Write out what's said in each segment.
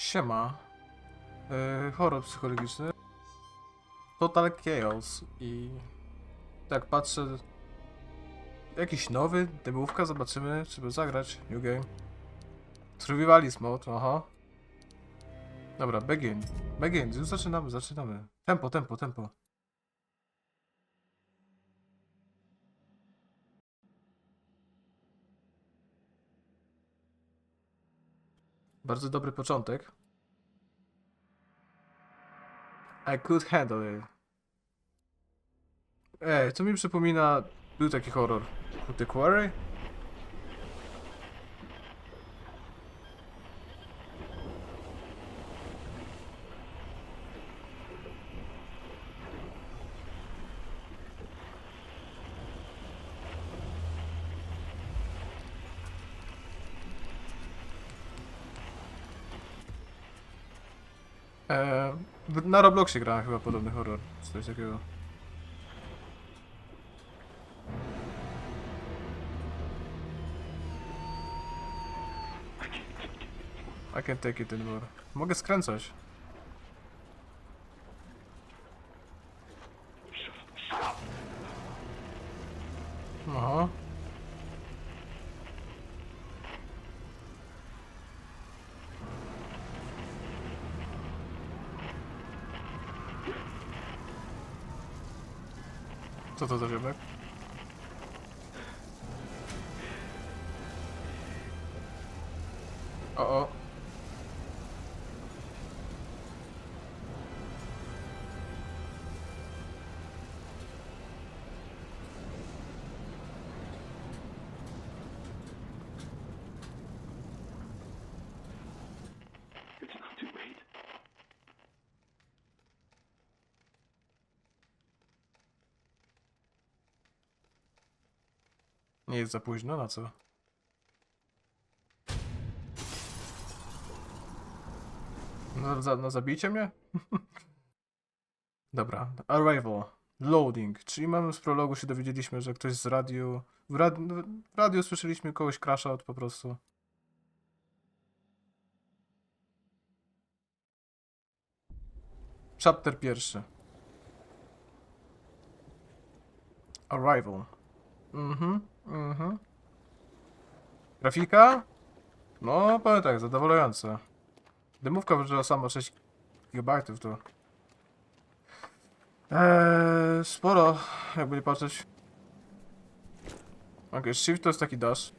Siema. Yy, horror psychologiczny. Total Chaos i tak patrzę jakiś nowy, demówka, zobaczymy, czy zagrać. New game. Survivalist mode, aha. Dobra, begin. Begin, już zaczynamy, zaczynamy. Tempo, tempo, tempo. Bardzo dobry początek. I could handle it. Ej, to mi przypomina... Był taki horror. The Quarry? W- na Robloxie grałem chyba podobny horror. czy Coś takiego. I can take it anymore. Mogę skręcać. O, o. It's not too late. Nie jest za późno, na co? No, za, no zabijcie mnie? Dobra, arrival, loading, czyli mamy z prologu się dowiedzieliśmy, że ktoś z radiu, w, rad, w radiu słyszeliśmy kogoś crasha od po prostu. Chapter pierwszy. Arrival. Mhm, mhm. Grafika? No, powiem tak, zadowalająca. Dymówka wyżyła sama 6 GB to. Eee, sporo, jakby nie patrzeć. Ok, shift to jest taki dash.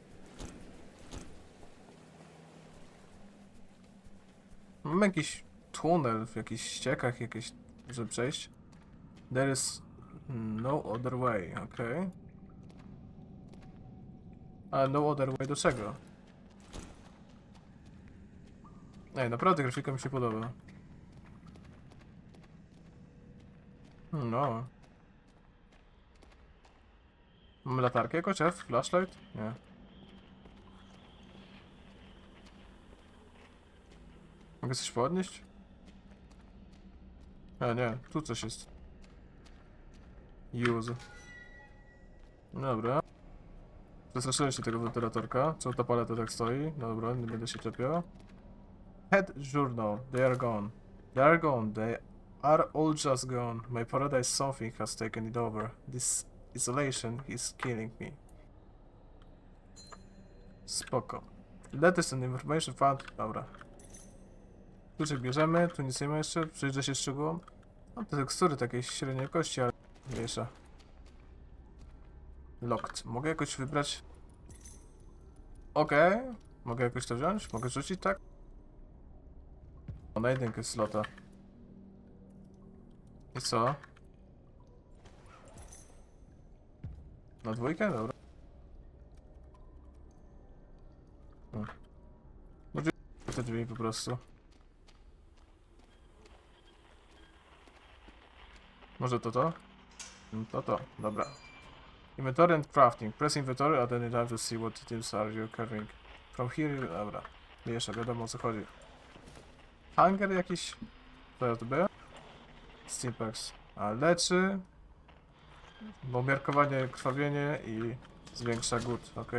Mam jakiś tunel w jakichś ściekach, jakieś, żeby przejść. There is no other way, okej. Ale no other way do czego? Ej, naprawdę grafika mi się podoba. Hmm, No. Mamy latarkę jakoś, F? Flashlight? Nie. Mogę coś podnieść? A nie, tu coś jest. Use. Dobra. Zastraszyłem się tego wentylatorka. Co ta paleta tak stoi? Dobra, nie będę się czepiał. Head journal. They are gone. They are gone. They are all just gone. My paradise something has taken it over. This isolation is killing me. Spoko. Latest and information found. Dobra. Kluczyk bierzemy, tu nic nie ma jeszcze, przyjrzę się szczegółom. Mam te tekstury takiej średniej jakości, ale mniejsza. Locked. Mogę jakoś wybrać? Okej. Mogę jakoś to wziąć? Mogę rzucić, tak? O, na jedynkę slota. I co? Na dwójkę? Dobra. Może te drzwi po prostu. Może to to? Mm, To to, dobra. Inventory and crafting. Press inventory at any time to see what items are you carrying. From here, you... dobra. Jeszcze wiadomo o co chodzi. Hunger jakiś? Co to było? Stimpaks. A leczy. Bo krwawienie i zwiększa głód, ok?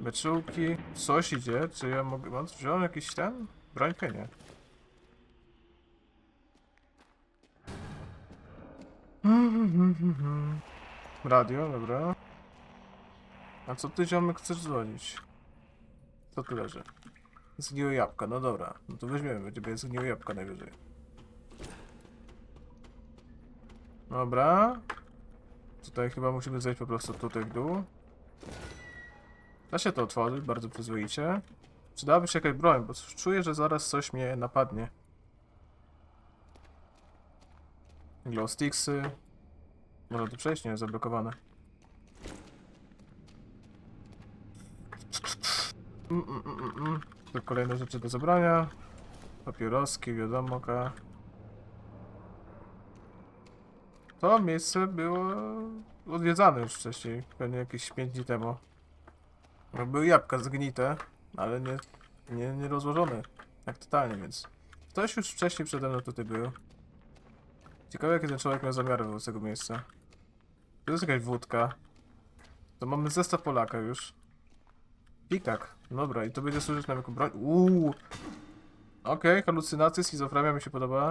Beczułki. Coś idzie. Czy ja mogę... Wziąłem jakiś ten? Brońkę? Nie. Radio, dobra. A co ty ziomek chcesz dzwonić? Co tu leży? Zgniłe jabłka, no dobra. No to weźmiemy, będzie zgniłe jabłka najwyżej. Dobra. Tutaj chyba musimy zejść po prostu tutaj w dół. Da się to otworzyć, bardzo przyzwoicie. Przydałaby się jakaś broń, bo czuję, że zaraz coś mnie napadnie. Glow sticksy. Można tu przejść, nie zablokowane. Mm, mm, mm, mm, mm. Tu kolejne rzeczy do zabrania. Papieroski, wiadomo, ka. To miejsce było odwiedzane już wcześniej, pewnie jakieś 5 dni temu. Były jabłka zgnite, ale nie, nie, nie rozłożone. Tak totalnie, więc ktoś już wcześniej przede mną tutaj był. Ciekawe, jaki ten człowiek miał zamiary wobec tego miejsca. Tu jest jakaś wódka. To mamy zestaw Polaka już. Pikak. Dobra, i to będzie służyć nam jako broń. Uuu. Okej, halucynacje, schizofrenia mi się podoba.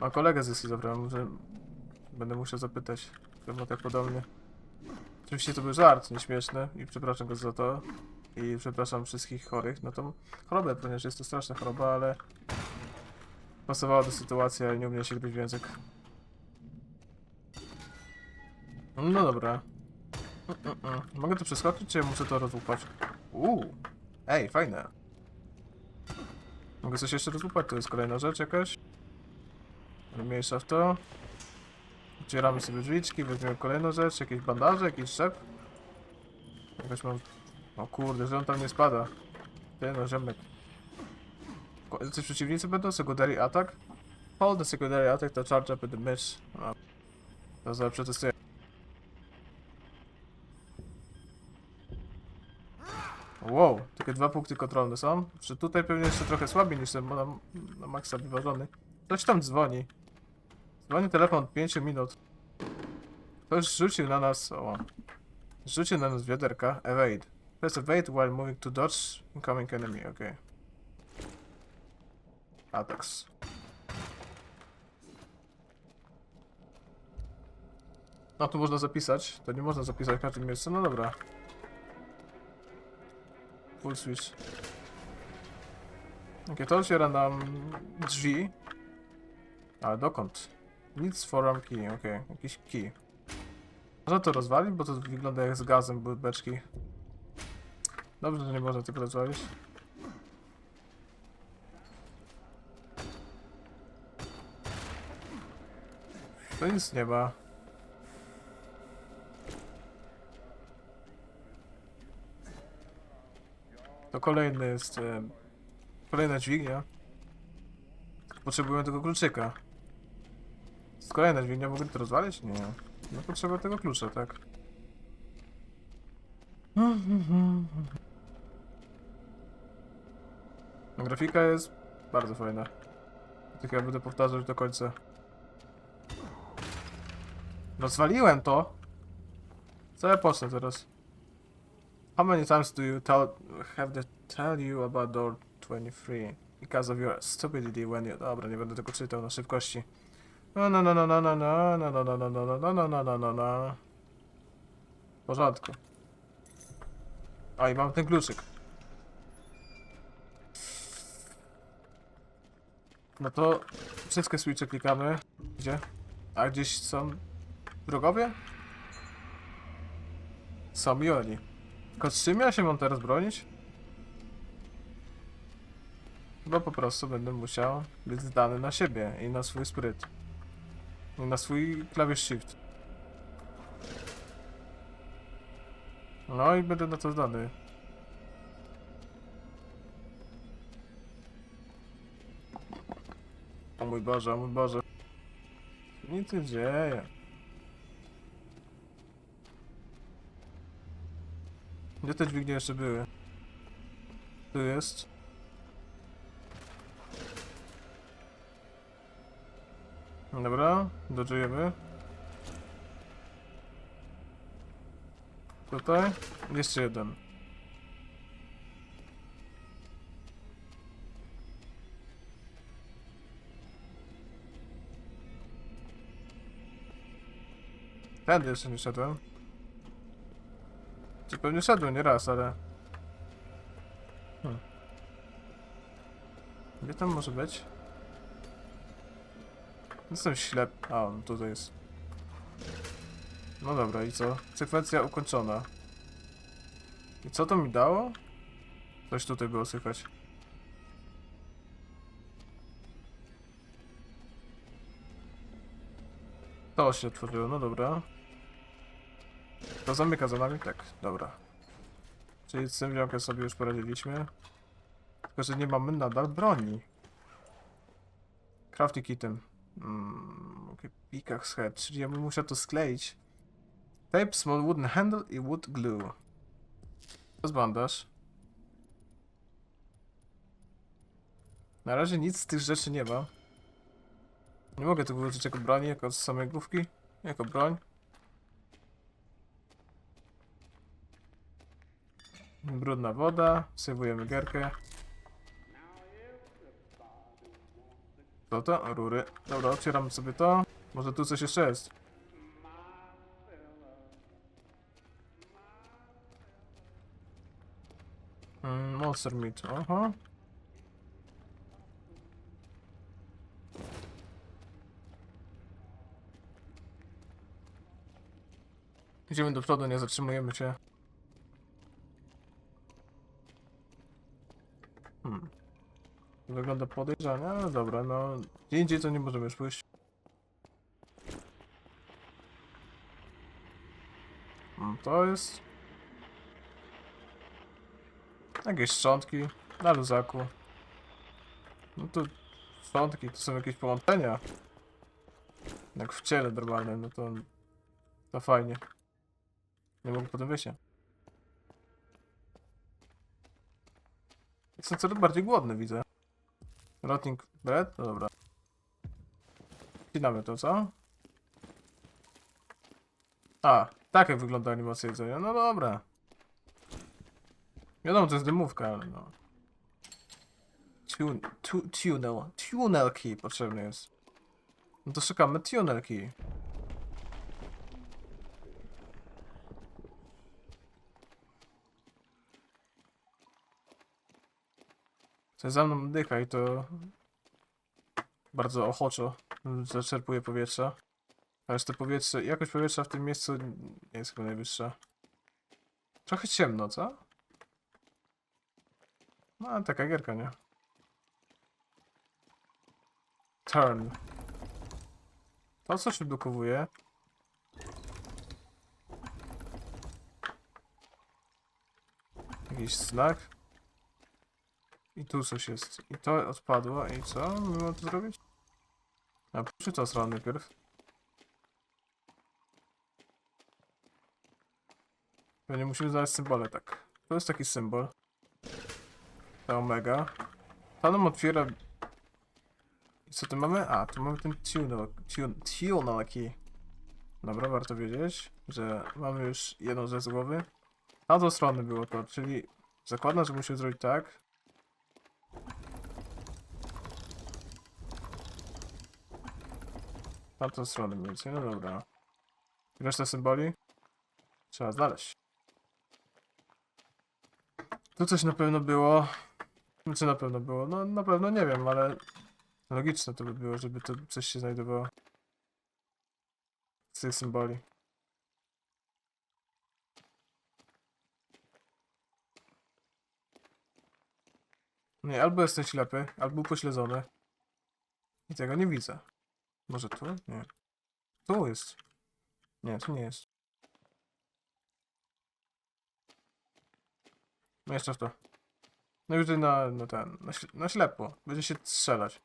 Mam kolegę ze schizofrenią, może będę musiał zapytać. Pewno tak podobnie. Oczywiście to był żart, nieśmieszny i przepraszam go za to. I przepraszam wszystkich chorych na tą chorobę, ponieważ jest to straszna choroba, ale pasowała do sytuacji, ale nie umie się gryźć w język. No dobra. Mm, mm. Mogę to przeskoczyć, czy ja muszę to rozłupać? Uuu. Ej, fajne. Mogę coś jeszcze rozłupać, to jest kolejna rzecz jakaś. Mniejsza w to. Otwieramy sobie drzwiczki, weźmiemy kolejną rzecz, jakieś bandaże, jakiś szep. Jakoś mam... O kurde, że on tam nie spada. Ty no, Jacyś przeciwnicy będą? Secondary attack? Hold the secondary attack to charge up the miss. To zaraz przetestuję. Wow, takie dwa punkty kontrolne są. Czy tutaj pewnie jeszcze trochę słabiej niż ten na, na maksa wyważony. Ktoś tam dzwoni. Dzwoni telefon od 5 minut. Ktoś rzucił na nas. O. Rzucił na nas wiaderka. Evade. Press evade while moving to dodge incoming enemy. Ok. Attacks. No tu można zapisać. To nie można zapisać w każdym miejscu. No dobra. Full switch. Ok, to otwiera nam drzwi. Ale dokąd? Nic forum key, okej, jakiś key. Można to rozwalić, bo to wygląda jak z gazem były beczki. Dobrze, że nie można tego rozwalić. To nic nie ma. To kolejny jest... E, kolejna dźwignia. Potrzebujemy tego kluczyka. Z kolejna dźwignia, mogę to rozwalić? Nie. No potrzeba tego klucza, tak. Grafika jest bardzo fajna. Tak ja będę powtarzać do końca. Rozwaliłem to! Ja pocznę teraz? How many times do you tell have to tell you about door 23? Because of your stupidity when you... Dobra, nie będę tego czytał na szybkości. No, no, no, no, no, no, no, no, no, no, no, no, no, no, no, no, no, no. W porządku. A i mam ten kluczyk. No to wszystkie switche klikamy. Gdzie? A gdzieś są wrogowie? Są i oni. Tylko z czym ja się mam teraz bronić? Chyba po prostu będę musiał być zdany na siebie i na swój spryt. I na swój klawisz shift. No i będę na to zdany. O mój Boże, o mój Boże. Nic nie dzieje. Gdzie te dźwignie jeszcze były? Tu jest. Dobra, dodżujemy. Tutaj. Jeszcze jeden. Tędy jeszcze nie szedłem. Czy pewnie szedłem nie raz, ale... Hmm. Gdzie tam może być? Jestem ślep... A, on tutaj jest. No dobra, i co? Sekwencja ukończona. I co to mi dało? Coś tutaj było słychać. To się otworzyło, no dobra. To zamyka za nami? Tak, dobra. Czyli z tym ziomkiem sobie już poradziliśmy. Tylko, że nie mamy nadal broni. Crafting item. Mm, okay. Pikach head, czyli ja bym musiał to skleić. Tape, small wooden handle i wood glue. To jest bandaż. Na razie nic z tych rzeczy nie ma. Nie mogę tego użyć jako broni, jako z samej główki. Jako broń. Brudna woda. Sejwujemy gierkę. Co to? Rury. Dobra, otwieram sobie to. Może tu coś jeszcze jest. Mm, monster meat. Idziemy do przodu, nie zatrzymujemy się. Hmm. Wygląda podejrzanie, ale dobra, no. Gdzie indziej to nie możemy już pójść. Hmm, to jest... Jakieś szczątki na luzaku. No to szczątki to są jakieś połączenia. Jak w ciele normalnym, no to... To fajnie. Nie mogę potem wyjść. Jestem coraz bardziej głodny, widzę. Rotting bread? No dobra. Wcinamy to, co? A, tak jak wygląda animacja jedzenia. No dobra. Wiadomo, to jest dymówka, ale no. Tun tu. Tunnel key potrzebny jest. No to szukamy tunnel Coś za mną dycha i to bardzo ochoczo zaczerpuje powietrza. Ależ to powietrze, jakość powietrza w tym miejscu nie jest chyba najwyższa. Trochę ciemno, co? No, ale taka gierka, nie? Turn. To co się blokowuje? Jakiś znak? I tu coś jest. I to odpadło. I co? My mamy to zrobić? A przy to stronę najpierw. Pewnie musimy znaleźć symbole, tak. To jest taki symbol. Ta omega. Ta nam otwiera... I co tu mamy? A, tu mamy ten tunnel, tun, tunnel key. Dobra, warto wiedzieć, że mamy już jedną ze z głowy. Na tą stronę było to, czyli zakładam, że musimy zrobić tak. Na tą stronę mniej więcej, no dobra. Reszta symboli? Trzeba znaleźć. Tu coś na pewno było. No Co na pewno było? No na pewno nie wiem, ale logiczne to by było, żeby to coś się znajdowało. Z tych symboli. Nie, albo jestem ślepy, albo upośledzony. I tego nie widzę. Może tu? Nie. Tu jest. Nie, tu nie jest. No jeszcze w to. No już na, na ten, na, śle- na ślepo. Będzie się strzelać.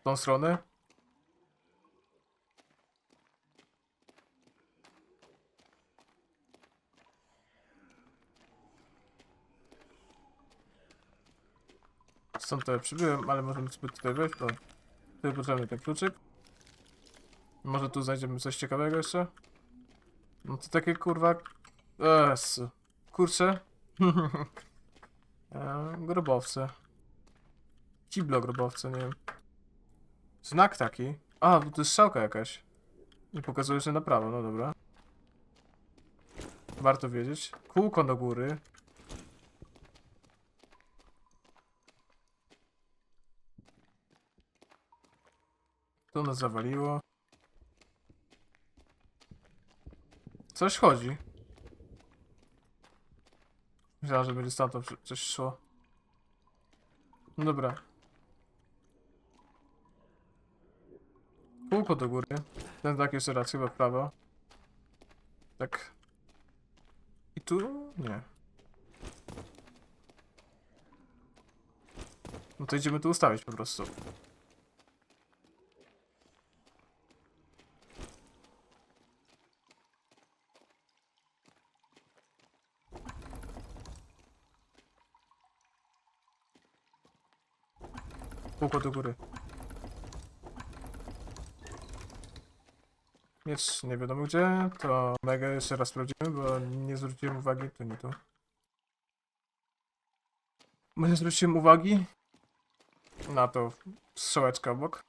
W tą stronę? Stąd tutaj przybyłem, ale możemy sobie tutaj wejść, bo tutaj potrzebny ten kluczyk. Może tu znajdziemy coś ciekawego jeszcze? No to takie kurwa... Esu. Kurczę. e, grobowce. Ciblo grobowce, nie wiem. Znak taki. A, bo to jest strzałka jakaś. I pokazuje, że na prawo, no dobra. Warto wiedzieć. Kółko do góry. To nas zawaliło. Coś chodzi. Myślałem, że będzie stamtąd coś szło. No dobra. Kółko do góry. Ten tak jeszcze raz chyba prawo. Tak. I tu? Nie. No to idziemy tu ustawić po prostu. Kółko do góry. Miecz nie wiadomo gdzie, to mega jeszcze raz sprawdzimy, bo nie zwróciłem uwagi, to nie tu. Może zwróciłem uwagi na to strzałeczka obok.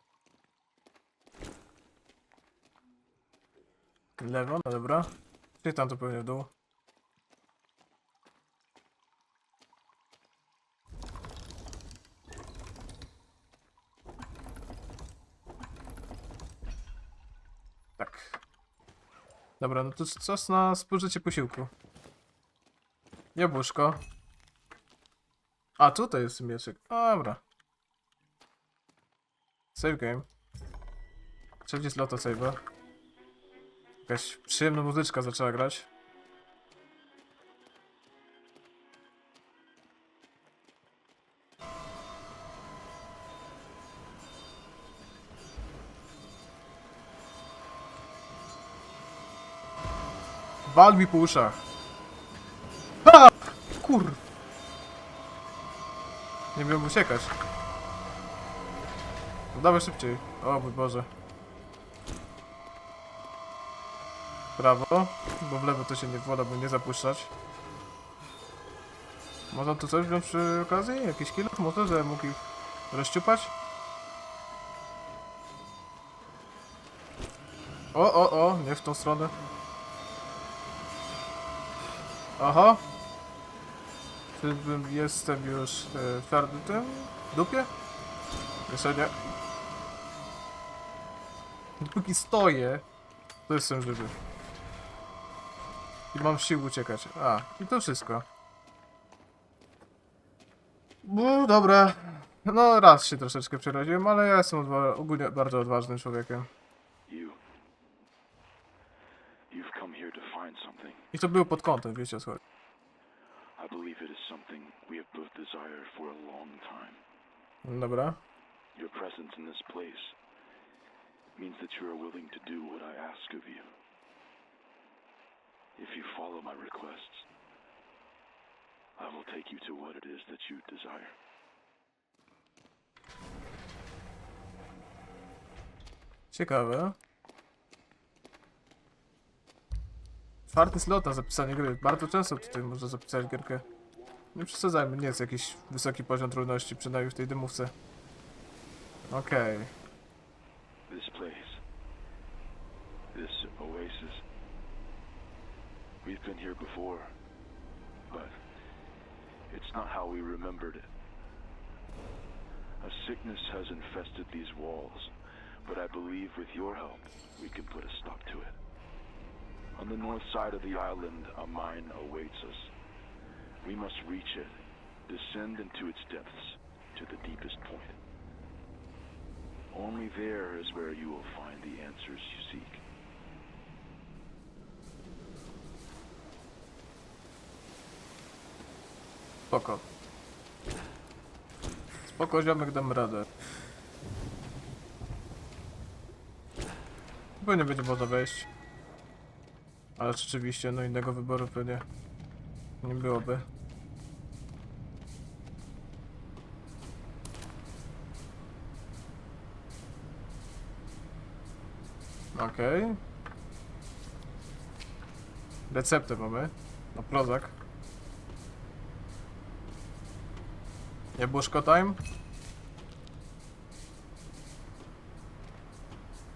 Lewo, no dobra. Czyli tam to pewnie w dół. Tak. Dobra, no to czas na spożycie posiłku. Jabłuszko. A, tutaj jest mieczek. Dobra. Save game. Wszędzie jest loto save'a. Jakaś przyjemna muzyczka zaczęła grać. Wal mi po uszach. Ha! Kur... Nie miałem uciekać. No dawaj szybciej. O mój Boże. Prawo, bo w lewo to się nie woda, by nie zapuszczać. Można tu coś wziąć przy okazji? Jakiś kilo? Może, że mógł ich rozciupać? O, o, o, nie w tą stronę. Aha. Czyżbym jestem już e, twardy tym? Dupie? Jeszcze nie. Dopóki stoję, to jestem żywy. I mam sił uciekać. A, i to wszystko. No dobra. No raz się troszeczkę przeraziłem, ale ja jestem ogólnie bardzo odważnym człowiekiem. To było pod kątem, wiecie o co chodzi. I believe it is something we have both desired for a long time. Dobra. Your presence in this place means that you are willing to do what I ask of you. If you follow my requests, I will take you to what it is that you desire. Ciekawe. Czwarty slot na zapisanie gry. Bardzo często tutaj można zapisać gierkę. Nie przesadzajmy, nie jest jakiś wysoki poziom trudności, przynajmniej w tej dymówce. Okej. This place, oasis, we've been here before, but it's not how we remembered it. A sickness has infested these walls, but I believe with your help, we can put a stop to it. On the north side of the island, a mine awaits us. We must reach it, descend into its depths to the deepest point. Only there is where you will find the answers you seek. Spoko. Spoko, ziomek, dam radę. Pewnie będzie można wejść. Ale rzeczywiście, no innego wyboru pewnie nie byłoby. Okej. Receptę mamy. Na Prozac. Nie było time?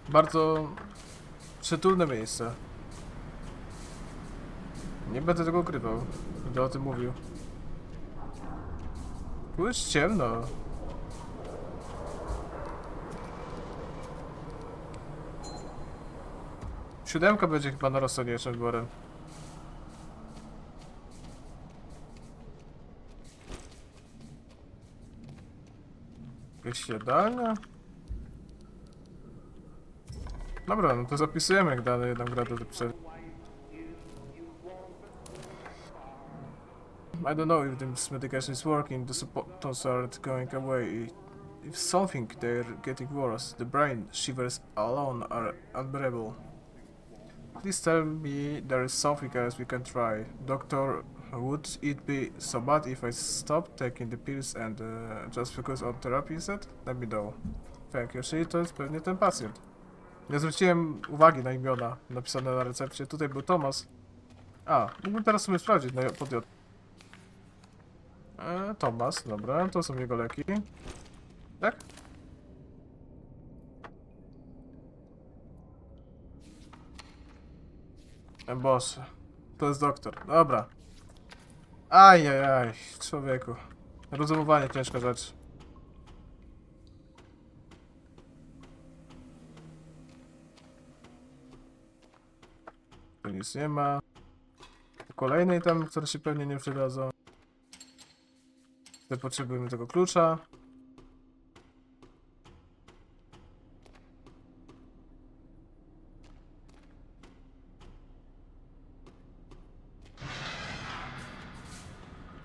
Bardzo przytulne miejsce. Nie będę tego ukrywał. Będę o tym mówił. Tu jest ciemno. Siódemka będzie chyba na rozsądniejszym wyborem. Jakieś jadalnia? Dobra, no to zapisujemy jak dane jedną grę do zapisania. I don't know if this medication is working, the symptoms aren't going away. If something, they're getting worse. The brain shivers alone are unbearable. Please tell me there is something else we can try. Doctor, would it be so bad if I stop taking the pills and uh, just focus on therapy instead? Let me know. Thank you. Czyli to jest pewnie ten pacjent. Nie zwróciłem uwagi na imiona napisane na recepcie. Tutaj był Thomas. A, mógłbym teraz sobie sprawdzić na podjot. E, Thomas, dobra, to są jego leki. Tak? E, to jest doktor, dobra. Ajajaj, człowieku. Rozumowanie ciężka rzecz. Tu nic nie ma. Kolejnej tam, które się pewnie nie przydadzą. Tutaj potrzebujemy tego klucza.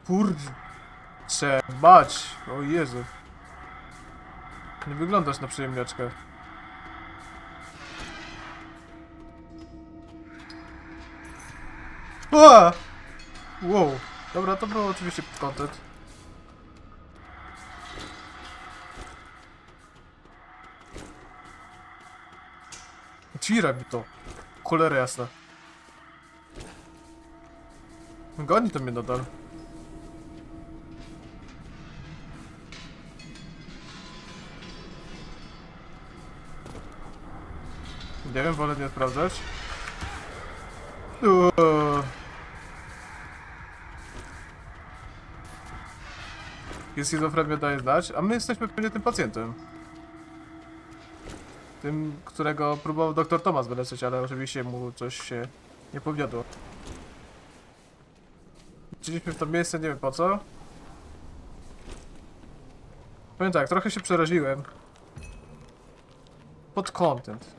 Kurczę, bać! O Jezu. Nie wyglądasz na przyjemniaczkę. Ua! Wow. Dobra, to był oczywiście content. Otwieraj mi to. Cholera jasna. Goni to mnie nadal. Nie wiem, wolę nie sprawdzać. Uuu. Jest schizofrenia daje znać, a my jesteśmy pewnie tym pacjentem. Tym, którego próbował dr Thomas wyleczyć, ale oczywiście mu coś się nie powiodło. Wróciliśmy w to miejsce, nie wiem po co. Powiem tak, trochę się przeraziłem. Pod content.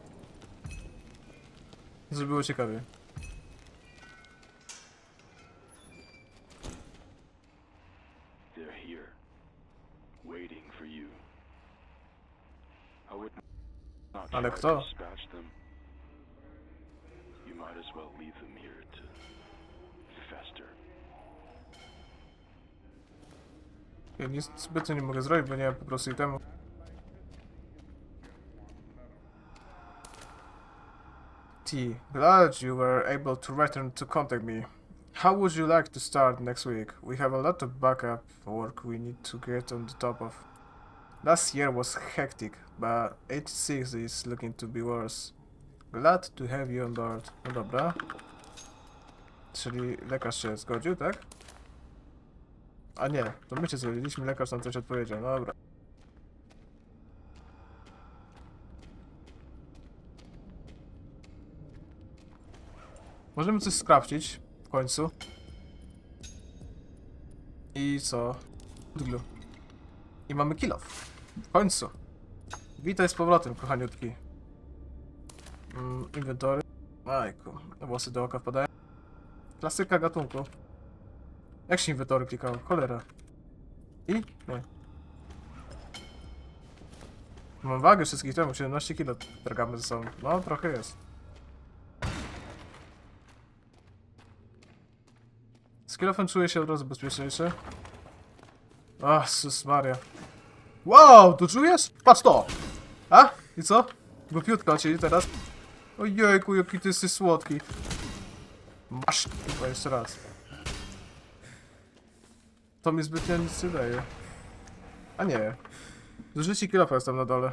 Było ciekawie. To fester. Ja nic zbytnio nie mogę zrobić, bo nie mam po prostu itemu. T. Glad you were able to return to contact me. How would you like to start next week? We have a lot of backup work we need to get on the top of. Last year was hectic, but 86 is looking to be worse. Glad to have you on board. No dobra. Czyli lekarz się zgodził, tak? A nie, to my się zgodziliśmy, lekarz nam coś odpowiedział, no dobra. Możemy coś sprawdzić w końcu. I co? I mamy kill off. W końcu. Witaj z powrotem, kochaniutki. Mm, inwentory. Ajku, włosy do oka wpadają. Klasyka gatunku. Jak się inwentory klikało? Cholera. I? Nie. Mam wagę wszystkich temu, 17 kg drgamy ze sobą. No, trochę jest. Z kilofem czuję się od razu bezpieczniejszy. Ach, Maria. Wow, to czujesz? Patrz to! A? I co? Głupiutko cię teraz. Ojejku, jaki ty jesteś słodki. Masz, chyba jeszcze raz. To mi zbytnio nic nie daje. A nie. Zużyci kilofa jest tam na dole.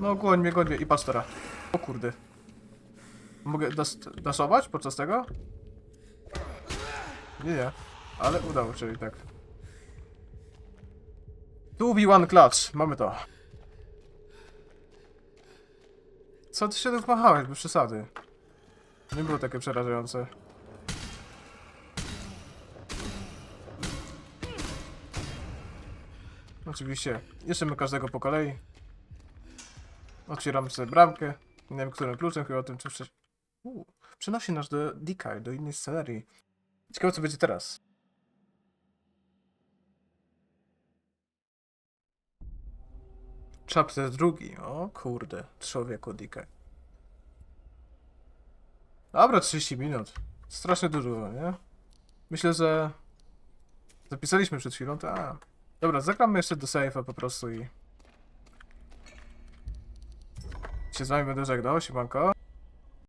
No goń mnie, goń mnie i patrz teraz. O kurde. Mogę das daszować podczas tego? Nie, nie. Ale udało się i tak. Tu one clutch. Mamy to. Co ty się tu wmachałeś, bez przesady. Nie było takie przerażające. Oczywiście, jeszcze każdego po kolei. Otwieramy sobie bramkę. Nie wiem, którym kluczem, chyba tym, czy wcześniej. Uuu, Przenosi nas do Dikai, do innej scenerii. Ciekawe, co będzie teraz. Chapter drugi. O kurde, człowieku Dikai. Dobra, 30 minut. Strasznie dużo, nie? Myślę, że zapisaliśmy przed chwilą, to a. Dobra, zagramy jeszcze do safe'a po prostu i się z wami będę żegnał, siemanko.